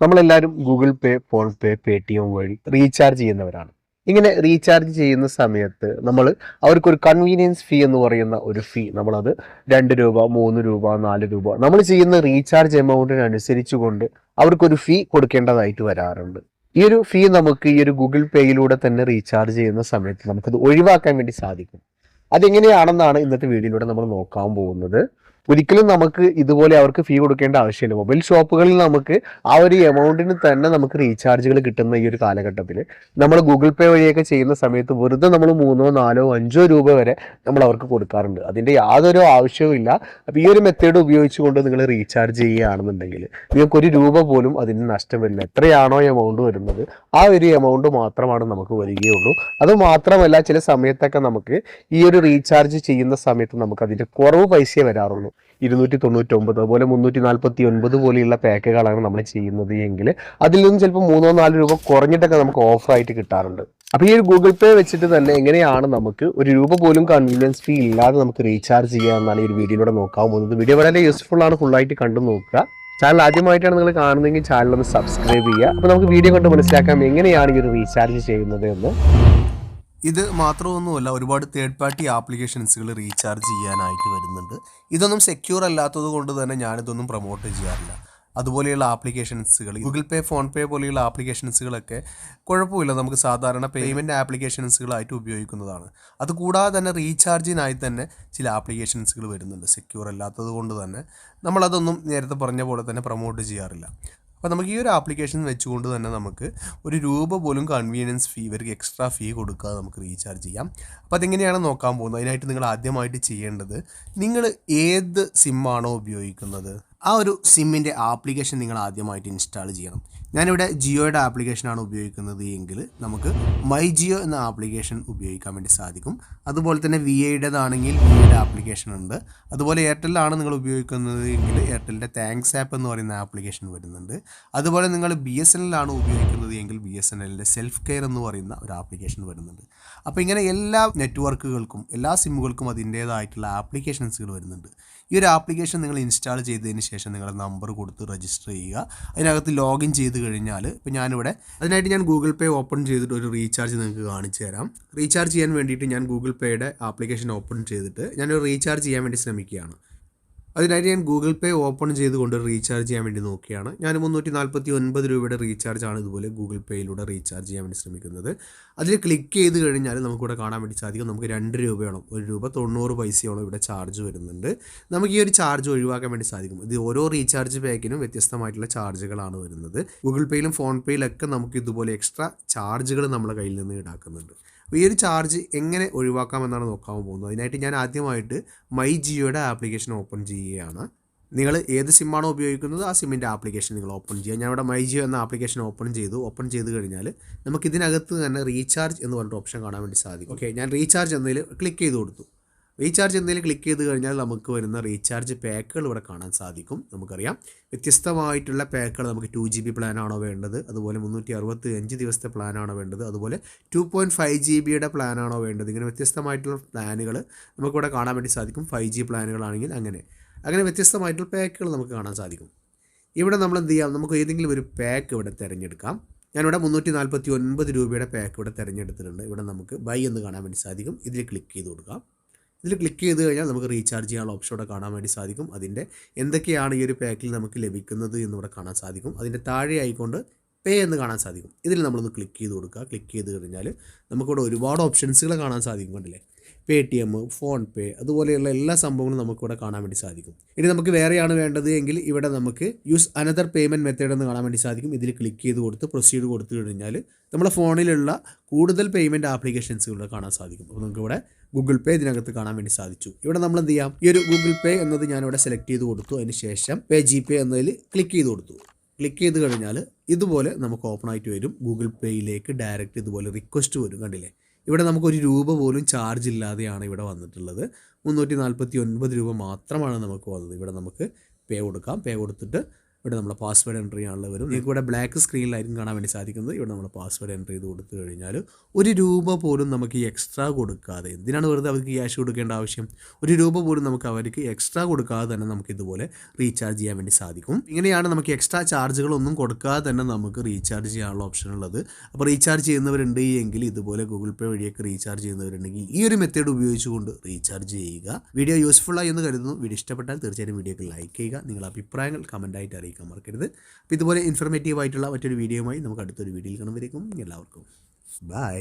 നമ്മളെല്ലാവരും Google Pay PhonePe Paytm വഴി recharge ചെയ്യുന്നവരാണ്. ഇങ്ങനെ റീചാർജ് ചെയ്യുന്ന സമയത്ത് നമ്മൾ അവർക്കൊരു കൺവീനിയൻസ് ഫീ എന്ന് പറയുന്ന ഒരു ഫീ നമ്മളത് രണ്ട് രൂപ മൂന്ന് രൂപ നാല് രൂപ നമ്മൾ ചെയ്യുന്ന റീചാർജ് എമൗണ്ടിനനുസരിച്ച് കൊണ്ട് അവർക്കൊരു ഫീ കൊടുക്കേണ്ടതായിട്ട് വരാറുണ്ട്. ഈ ഒരു ഫീ നമുക്ക് ഈ ഒരു ഗൂഗിൾ പേയിലൂടെ തന്നെ റീചാർജ് ചെയ്യുന്ന സമയത്ത് നമുക്കത് ഒഴിവാക്കാൻ വേണ്ടി സാധിക്കും. അതെങ്ങനെയാണെന്നാണ് ഇന്നത്തെ വീഡിയോയിലൂടെ നമ്മൾ നോക്കാൻ പോകുന്നത്. ഒരിക്കലും നമുക്ക് ഇതുപോലെ അവർക്ക് ഫീ കൊടുക്കേണ്ട ആവശ്യമില്ല. മൊബൈൽ ഷോപ്പുകളിൽ നമുക്ക് ആ ഒരു എമൗണ്ടിന് തന്നെ നമുക്ക് റീചാർജുകൾ കിട്ടുന്ന ഈ ഒരു കാലഘട്ടത്തിൽ നമ്മൾ ഗൂഗിൾ പേ വഴിയൊക്കെ ചെയ്യുന്ന സമയത്ത് വെറുതെ നമ്മൾ മൂന്നോ നാലോ അഞ്ചോ രൂപ വരെ നമ്മൾ അവർക്ക് കൊടുക്കാറുണ്ട്. അതിന്റെ യാതൊരു ആവശ്യവും ഇല്ല. അപ്പോൾ ഈ ഒരു മെത്തേഡ് ഉപയോഗിച്ചുകൊണ്ട് നിങ്ങൾ റീചാർജ് ചെയ്യുകയാണെന്നുണ്ടെങ്കിൽ നിങ്ങൾക്ക് ഒരു രൂപ പോലും അതിന് നഷ്ടം വരില്ല. എത്രയാണോ എമൗണ്ട് വരുന്നത് ആ ഒരു എമൗണ്ട് മാത്രമാണ് നമുക്ക് വരികയുള്ളൂ. അത് മാത്രമല്ല ചില സമയത്തൊക്കെ നമുക്ക് ഈ ഒരു റീചാർജ് ചെയ്യുന്ന സമയത്ത് നമുക്ക് അതിന്റെ കുറവ് പൈസയെ വരാറുള്ളൂ. ഇരുന്നൂറ്റി തൊണ്ണൂറ്റി ഒമ്പത് അതുപോലെ മുന്നൂറ്റി നാൽപ്പത്തി ഒൻപത് പോലെയുള്ള പാക്കുകളാണ് നമ്മൾ ചെയ്യുന്നത് എങ്കിൽ അതിൽ നിന്നും ചിലപ്പോൾ മൂന്നോ നാലോ രൂപ കുറഞ്ഞിട്ടൊക്കെ നമുക്ക് ഓഫറായിട്ട് കിട്ടാറുണ്ട്. അപ്പോൾ ഈ ഒരു ഗൂഗിൾ പേ വെച്ചിട്ട് തന്നെ എങ്ങനെയാണ് നമുക്ക് ഒരു രൂപ പോലും കൺവീനിയൻസ് ഫീ ഇല്ലാതെ നമുക്ക് റീചാർജ് ചെയ്യുക എന്നാണ് ഈ ഒരു വീഡിയോയിലൂടെ നോക്കാൻ പോകുന്നത്. വീഡിയോ വളരെ യൂസ്ഫുൾ ആണ് ഫുള്ളായിട്ട് കണ്ടു നോക്കുക. ചാനൽ ആദ്യമായിട്ടാണ് നിങ്ങൾ കാണുന്നതെങ്കിൽ ചാനൽ ഒന്ന് സബ്സ്ക്രൈബ് ചെയ്യുക. അപ്പോൾ നമുക്ക് വീഡിയോ കണ്ട് മനസ്സിലാക്കാം എങ്ങനെയാണ് ഈ ഒരു റീചാർജ് ചെയ്യുന്നത് എന്ന്. ഇത് മാത്രമൊന്നുമല്ല ഒരുപാട് തേർഡ് പാർട്ടി ആപ്ലിക്കേഷൻസുകൾ റീചാർജ് ചെയ്യാനായിട്ട് വരുന്നുണ്ട്. ഇതൊന്നും സെക്യൂർ അല്ലാത്തത് കൊണ്ട് തന്നെ ഞാനിതൊന്നും പ്രൊമോട്ട് ചെയ്യാറില്ല. അതുപോലെയുള്ള ആപ്ലിക്കേഷൻസുകൾ ഗൂഗിൾ പേ ഫോൺ പേ പോലെയുള്ള ആപ്ലിക്കേഷൻസുകളൊക്കെ കുഴപ്പമില്ല. നമുക്ക് സാധാരണ പേയ്മെന്റ് ആപ്ലിക്കേഷൻസുകളായിട്ട് ഉപയോഗിക്കുന്നതാണ്. അതുകൂടാതെ തന്നെ റീചാർജിനായി തന്നെ ചില ആപ്ലിക്കേഷൻസുകൾ വരുന്നുണ്ട്. സെക്യൂർ അല്ലാത്തത് കൊണ്ട് തന്നെ നമ്മളതൊന്നും നേരത്തെ പറഞ്ഞ പോലെ തന്നെ പ്രൊമോട്ട് ചെയ്യാറില്ല. അപ്പോൾ നമുക്ക് ഈ ഒരു ആപ്ലിക്കേഷൻ വെച്ചുകൊണ്ട് തന്നെ നമുക്ക് ഒരു രൂപ പോലും കൺവീനിയൻസ് ഫീ ഇവർക്ക് എക്സ്ട്രാ ഫീ കൊടുക്കാതെ നമുക്ക് റീചാർജ് ചെയ്യാം. അപ്പോൾ അതെങ്ങനെയാണ് നോക്കാൻ പോകുന്നത്? അതിനായിട്ട് നിങ്ങൾ ആദ്യമായിട്ട് ചെയ്യേണ്ടത് നിങ്ങൾ ഏത് സിമ്മാണോ ഉപയോഗിക്കുന്നത്? ആ ഒരു സിമ്മിന്റെ ആപ്ലിക്കേഷൻ നിങ്ങൾ ആദ്യമായിട്ട് ഇൻസ്റ്റാൾ ചെയ്യണം. ഞാനിവിടെ ജിയോയുടെ ആപ്ലിക്കേഷനാണ് ഉപയോഗിക്കുന്നത് എങ്കിൽ നമുക്ക് മൈ ജിയോ എന്ന ആപ്ലിക്കേഷൻ ഉപയോഗിക്കാൻ വേണ്ടി സാധിക്കും. അതുപോലെ തന്നെ വി ഐയുടേതാണെങ്കിൽ വിയുടെ ആപ്ലിക്കേഷൻ ഉണ്ട്. അതുപോലെ എയർടെല്ലാണ് നിങ്ങൾ ഉപയോഗിക്കുന്നത് എങ്കിൽ എയർടെലിന്റെ താങ്ക്സ് ആപ്പ് എന്ന് പറയുന്ന ആപ്ലിക്കേഷൻ വരുന്നുണ്ട്. അതുപോലെ നിങ്ങൾ ബി എസ് എൻ എല്ലാണ് ഉപയോഗിക്കുന്നത് എങ്കിൽ ബി എസ് എൻ എല്ലിന്റെ സെൽഫ് കെയർ എന്ന് പറയുന്ന ഒരു ആപ്ലിക്കേഷൻ വരുന്നുണ്ട്. അപ്പോൾ ഇങ്ങനെ എല്ലാ നെറ്റ്വർക്കുകൾക്കും എല്ലാ സിമ്മുകൾക്കും അതിന്റേതായിട്ടുള്ള ആപ്ലിക്കേഷൻസുകൾ വരുന്നുണ്ട്. ഈ ഒരു ആപ്ലിക്കേഷൻ നിങ്ങൾ ഇൻസ്റ്റാൾ ചെയ്തതിന് ശേഷം നിങ്ങളുടെ നമ്പർ കൊടുത്ത് രജിസ്റ്റർ ചെയ്യുക. അതിനകത്ത് ലോഗിൻ ചെയ്ത് കഴിഞ്ഞാൽ ഇപ്പോൾ ഞാനിവിടെ അതിനായിട്ട് ഞാൻ ഗൂഗിൾ പേ ഓപ്പൺ ചെയ്തിട്ട് ഒരു റീചാർജ് നിങ്ങൾക്ക് കാണിച്ചു തരാം. റീചാർജ് ചെയ്യാൻ വേണ്ടിയിട്ട് ഞാൻ ഗൂഗിൾ പേയുടെ ആപ്ലിക്കേഷൻ ഓപ്പൺ ചെയ്തിട്ട് ഞാനൊരു റീചാർജ് ചെയ്യാൻ വേണ്ടി ശ്രമിക്കുകയാണ്. അതിനായിട്ട് ഞാൻ ഗൂഗിൾ പേ ഓപ്പൺ ചെയ്തുകൊണ്ട് റീചാർജ് ചെയ്യാൻ വേണ്ടി നോക്കിയാണ്. ഞാൻ മുന്നൂറ്റി നാൽപ്പത്തി ഒൻപത് രൂപയുടെ റീചാർജ് ആണ് ഇതുപോലെ ഗൂഗിൾ പേയിലൂടെ റീചാർജ് ചെയ്യാൻ വേണ്ടി ശ്രമിക്കുന്നത്. അതിൽ ക്ലിക്ക് ചെയ്ത് കഴിഞ്ഞാൽ നമുക്കിവിടെ കാണാൻ വേണ്ടി സാധിക്കും. നമുക്ക് രണ്ട് രൂപയോളം ഒരു രൂപ തൊണ്ണൂറ് പൈസയോളം ഇവിടെ ചാർജ് വരുന്നുണ്ട്. നമുക്ക് ഈ ഒരു ചാർജ് ഒഴിവാക്കാൻ വേണ്ടി സാധിക്കും. ഇത് ഓരോ റീചാർജ് പാക്കിനും വ്യത്യസ്തമായിട്ടുള്ള ചാർജുകളാണ് വരുന്നത്. ഗൂഗിൾ പേയിലും ഫോൺ പേയിലൊക്കെ നമുക്ക് ഇതുപോലെ എക്സ്ട്രാ ചാർജുകൾ നമ്മുടെ കയ്യിൽ നിന്ന് ഈടാക്കുന്നുണ്ട്. ഈ ഒരു ചാർജ് എങ്ങനെ ഒഴിവാക്കാമെന്നാണ് നോക്കാൻ പോകുന്നത്. അതിനായിട്ട് ഞാൻ ആദ്യമായിട്ട് മൈ ജിയോയുടെ ആപ്ലിക്കേഷൻ ഓപ്പൺ ചെയ്യുകയാണ്. നിങ്ങൾ ഏത് സിമ്മാണോ ഉപയോഗിക്കുന്നത് ആ സിമ്മിന്റെ ആപ്ലിക്കേഷൻ നിങ്ങൾ ഓപ്പൺ ചെയ്യുക. ഞാൻ ഇവിടെ മൈ ജിയോ എന്ന ആപ്ലിക്കേഷൻ ഓപ്പൺ ചെയ്തു. ഓപ്പൺ ചെയ്ത് കഴിഞ്ഞാൽ നമുക്ക് ഇതിനകത്ത് തന്നെ റീചാർജ് എന്ന് പറഞ്ഞിട്ട് ഓപ്ഷൻ കാണാൻ വേണ്ടി സാധിക്കും. ഓക്കെ ഞാൻ റീചാർജ് എന്നതിൽ ക്ലിക്ക് ചെയ്ത് കൊടുത്തു. റീചാർജ് എന്നതിൽ ക്ലിക്ക് ചെയ്ത് കഴിഞ്ഞാൽ നമുക്ക് വരുന്ന റീചാർജ് പാക്കുകൾ ഇവിടെ കാണാൻ സാധിക്കും. നമുക്കറിയാം. വ്യത്യസ്തമായിട്ടുള്ള പാക്കുകൾ നമുക്ക് ടു ജി ബി പ്ലാനാണോ വേണ്ടത്? അതുപോലെ മുന്നൂറ്റി അറുപത്തി അഞ്ച് ദിവസത്തെ പ്ലാനാണോ വേണ്ടത്? അതുപോലെ ടു പോയിന്റ് ഫൈവ് ജി ബിയുടെ പ്ലാനാണോ വേണ്ടത്? ഇങ്ങനെ വ്യത്യസ്തമായിട്ടുള്ള പ്ലാനുകൾ നമുക്കിവിടെ കാണാൻ വേണ്ടി സാധിക്കും. ഫൈവ് ജി പ്ലാനുകളാണെങ്കിൽ അങ്ങനെ. അങ്ങനെ വ്യത്യസ്തമായിട്ടുള്ള പാക്കുകൾ നമുക്ക് കാണാൻ സാധിക്കും. ഇവിടെ നമ്മൾ എന്ത് ചെയ്യാം? നമുക്ക് ഏതെങ്കിലും ഒരു പാക്ക് ഇവിടെ തിരഞ്ഞെടുക്കാം. ഞാനിവിടെ മുന്നൂറ്റി നാൽപ്പത്തി ഒൻപത് രൂപയുടെ പാക്ക് ഇവിടെ തിരഞ്ഞെടുത്തിട്ടുണ്ട്. ഇവിടെ നമുക്ക് ബൈ എന്ന് കാണാൻ വേണ്ടി സാധിക്കും. ഇതിൽ ക്ലിക്ക് ചെയ്ത് കൊടുക്കാം. ഇതിൽ ക്ലിക്ക് ചെയ്ത് കഴിഞ്ഞാൽ നമുക്ക് റീചാർജ് ചെയ്യാനുള്ള ഓപ്ഷൻ ഇവിടെ കാണാൻ വേണ്ടി സാധിക്കും. അതിന്റെ എന്തൊക്കെയാണ് ഈ ഒരു പാക്കിൽ നമുക്ക് ലഭിക്കുന്നത് എന്നിവിടെ കാണാൻ സാധിക്കും. അതിന്റെ താഴെ ആയിക്കൊണ്ട് പേ എന്ന് കാണാൻ സാധിക്കും. ഇതിൽ നമ്മളൊന്ന് ക്ലിക്ക് ചെയ്ത് കൊടുക്കുക. ക്ലിക്ക് ചെയ്ത് കഴിഞ്ഞാൽ നമുക്കിവിടെ ഒരുപാട് ഓപ്ഷൻസുകൾ കാണാൻ സാധിക്കും കണ്ടില്ലേ? Paytm PhonePe അതുപോലെയുള്ള എല്ലാ സംഭവങ്ങളും നമുക്കിവിടെ കാണാൻ വേണ്ടി സാധിക്കും. ഇനി നമുക്ക് വേറെയാണ് വേണ്ടത് എങ്കിൽ ഇവിടെ നമുക്ക് യൂസ് അനദർ പേയ്മെന്റ് മെത്തേഡ് എന്ന് കാണാൻ വേണ്ടി സാധിക്കും. ഇതിൽ ക്ലിക്ക് ചെയ്ത് കൊടുത്ത് പ്രൊസീഡ് കൊടുത്തു കഴിഞ്ഞാൽ നമ്മുടെ ഫോണിലുള്ള കൂടുതൽ പേയ്മെന്റ് ആപ്ലിക്കേഷൻസ് ഇവിടെ കാണാൻ സാധിക്കും. അപ്പോൾ നമുക്ക് ഇവിടെ ഗൂഗിൾ പേ ഇതിനകത്ത് കാണാൻ വേണ്ടി സാധിച്ചു. ഇവിടെ നമ്മൾ എന്ത് ചെയ്യാം? ഈ ഒരു ഗൂഗിൾ പേ എന്നത് ഞാനിവിടെ സെലക്ട് ചെയ്ത് കൊടുത്തു. അതിന് ശേഷം പേ ജി പേ എന്നതിൽ ക്ലിക്ക് ചെയ്ത് കൊടുത്തു. ക്ലിക്ക് ചെയ്ത് കഴിഞ്ഞാൽ ഇതുപോലെ നമുക്ക് ഓപ്പൺ ആയിട്ട് വരും. ഗൂഗിൾ പേയിലേക്ക് ഡയറക്റ്റ് ഇതുപോലെ റിക്വസ്റ്റ് വരും. കണ്ടില്ലേ? ഇവിടെ നമുക്കൊരു രൂപ പോലും ചാർജ് ഇല്ലാതെയാണ് ഇവിടെ വന്നിട്ടുള്ളത്. മുന്നൂറ്റി നാൽപ്പത്തി ഒൻപത് രൂപ മാത്രമാണ് നമുക്ക് വന്നത്. ഇവിടെ നമുക്ക് പേ കൊടുക്കാം. പേ കൊടുത്തിട്ട് ഇവിടെ നമ്മൾ പാസ്വേഡ് എന്റർ ചെയ്യാനുള്ള വരും. നിങ്ങൾക്ക് ഇവിടെ ബ്ലാക്ക് സ്ക്രീനിലായിരിക്കും കാണാൻ വേണ്ടി സാധിക്കുന്നത്. ഇവിടെ നമ്മൾ പാസ്വേഡ് എന്റർ ചെയ്ത് കൊടുത്തു കഴിഞ്ഞാൽ ഒരു രൂപ പോലും നമുക്ക് ഈ എക്സ്ട്രാ കൊടുക്കാതെ എന്തിനാണ് വെറുതെ അവർക്ക് ക്യാഷ് കൊടുക്കേണ്ട ആവശ്യം? ഒരു രൂപ പോലും നമുക്ക് അവർക്ക് എക്സ്ട്രാ കൊടുക്കാതെ തന്നെ നമുക്ക് ഇതുപോലെ റീചാർജ് ചെയ്യാൻ വേണ്ടി സാധിക്കും. ഇങ്ങനെയാണ് നമുക്ക് എക്സ്ട്രാ ചാർജുകളൊന്നും കൊടുക്കാതെ തന്നെ നമുക്ക് റീചാർജ് ചെയ്യാനുള്ള ഓപ്ഷൻ ഉള്ളത്. അപ്പോൾ റീചാർജ് ചെയ്യുന്നവരുണ്ട് എങ്കിൽ ഇതുപോലെ ഗൂഗിൾ പേ വഴിയൊക്കെ റീചാർജ് ചെയ്യുന്നവരുണ്ടെങ്കിൽ ഈ ഒരു മെത്തേഡ് ഉപയോഗിച്ചുകൊണ്ട് റീചാർജ് ചെയ്യുക. വീഡിയോ യൂസ്ഫുൾ ആയി എന്ന് കരുതുന്നു. വീഡിയോ ഇഷ്ടപ്പെട്ടാൽ തീർച്ചയായും വീഡിയോക്ക് ലൈക്ക് ചെയ്യുക. നിങ്ങളുടെ അഭിപ്രായങ്ങൾ കമന്റായിട്ട് അറിയിക്കാൻ മറക്കരുത്. അപ്പോൾ ഇതുപോലെ ഇൻഫർമേറ്റീവ് ആയിട്ടുള്ള മറ്റൊരു വീഡിയോയുമായി നമുക്ക് അടുത്തൊരു വീഡിയോയിൽ കാണുമ്പോഴേക്കും എല്ലാവർക്കും. ബൈ